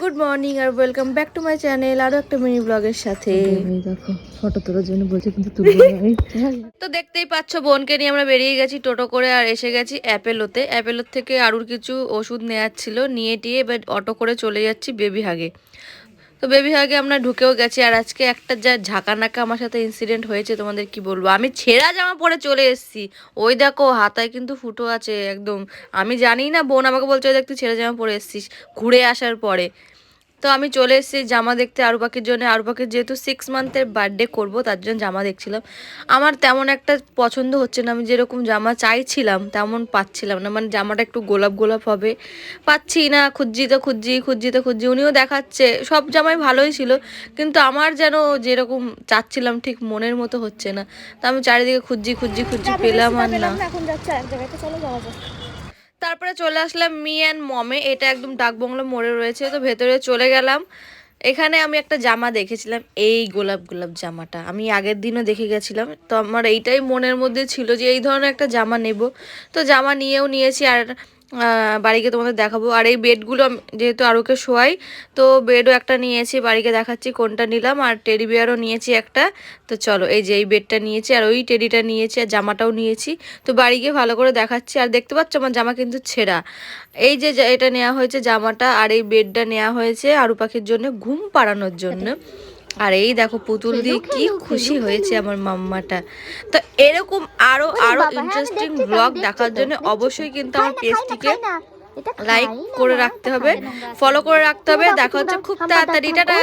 Good morning R welcome back to my channel আরও একটা mini ব্লগের সাথে। দেখো ফটো তোলার জন্য বলছে কিন্তু না। তো দেখতেই পাচ্ছ বোনকে নিয়ে আমরা বেরিয়ে গেছি টোটো করে আর এসে গেছি অ্যাপেলোতে। অ্যাপেলোর থেকে আরুর কিছু ওষুধ নেওয়ার ছিল নিয়ে টিয়ে এবার অটো করে চলে যাচ্ছি বেবি হাগে। তো বেবি হাগে আমরা ঢুকেও গেছি, আর আজকে একটা যা ঝাঁকা নাকা আমার সাথে ইনসিডেন্ট হয়েছে, তোমাদের কি বলব? আমি ছেঁড়া জামা পরে চলে এসেছি। ওই দেখো, হাতায় কিন্তু ফুটো আছে, একদম। আমি জানি না, বোন আমাকে বলছে, "ওই দেখ, তুই ছেঁড়া জামা পরে এসেছিস। ঘুরে আসার পরে। তো আমি চলে এসেছি জামা দেখতে আরু পাখির জন্য। আরু পাখির যেহেতু সিক্স মান্থের বার্থডে করব তার জন্য জামা দেখছিলাম। আমার তেমন একটা পছন্দ হচ্ছে না আমি যেরকম জামা চাইছিলাম তেমন পাচ্ছিলাম না। মানে জামাটা একটু গোলাপ গোলাপ হবে। পাচ্ছি না খুঁজছি তো খুঁজছি খুঁজছি তো খুঁজছি উনিও দেখাচ্ছে। সব জামাই ভালোই ছিল কিন্তু আমার যেন যেরকম চাচ্ছিলাম ঠিক মনের মতো হচ্ছে না। তো আমি চারিদিকে খুঁজছি খুঁজছি খুঁজছি পেলাম আর না। এখন যাচ্ছে এক জায়গায় চলো যাওয়া যাক। তারপরে চলে আসলাম মি অ্যান্ড মমে। এটা একদম ডাকবংলা মোড়ে রয়েছে, তো ভেতরে চলে গেলাম। এখানে আমি একটা জামা দেখেছিলাম, এই গোলাপ গোলাপ জামাটা। আমি আগের দিনও দেখে গেছিলাম, তো আমার এইটাই মনের মধ্যে ছিল যে এই ধরনের একটা জামা নেব। তো জামা নিয়েও নিয়েছি আর বাড়িকে তোমাদের দেখাবো। আর এই বেডগুলো আমি যেহেতু আরুকে শোয়াই তো বেডও একটা নিয়েছি বাড়িকে দেখাচ্ছি কোনটা নিলাম। আর টেডি বিয়ারও নিয়েছি একটা। তো চলো এই যে এই বেডটা নিয়েছি আর ওই টেডিটা নিয়েছি আর জামাটাও নিয়েছি। তো বাড়ি গিয়ে ভালো করে দেখাচ্ছি। আর দেখতে পাচ্ছ আমার জামা কিন্তু ছেঁড়া। এই যে এটা নেওয়া হয়েছে জামাটা আর এই বেডটা নেওয়া হয়েছে আরু পাখির জন্য ঘুম পাড়ানোর জন্য। আর এই দেখো পুতুল দিয়ে কি খুশি হয়েছে আমার মাম্মাটা। তো এরকম আরও আরও ইন্টারেস্টিং ব্লগ দেখার জন্য অবশ্যই কিন্তু আমার পেজটিকে লাইক করে রাখতে হবে। ফলো করে রাখতে হবে। দেখা হচ্ছে খুব তাড়াতাড়ি। টাটা।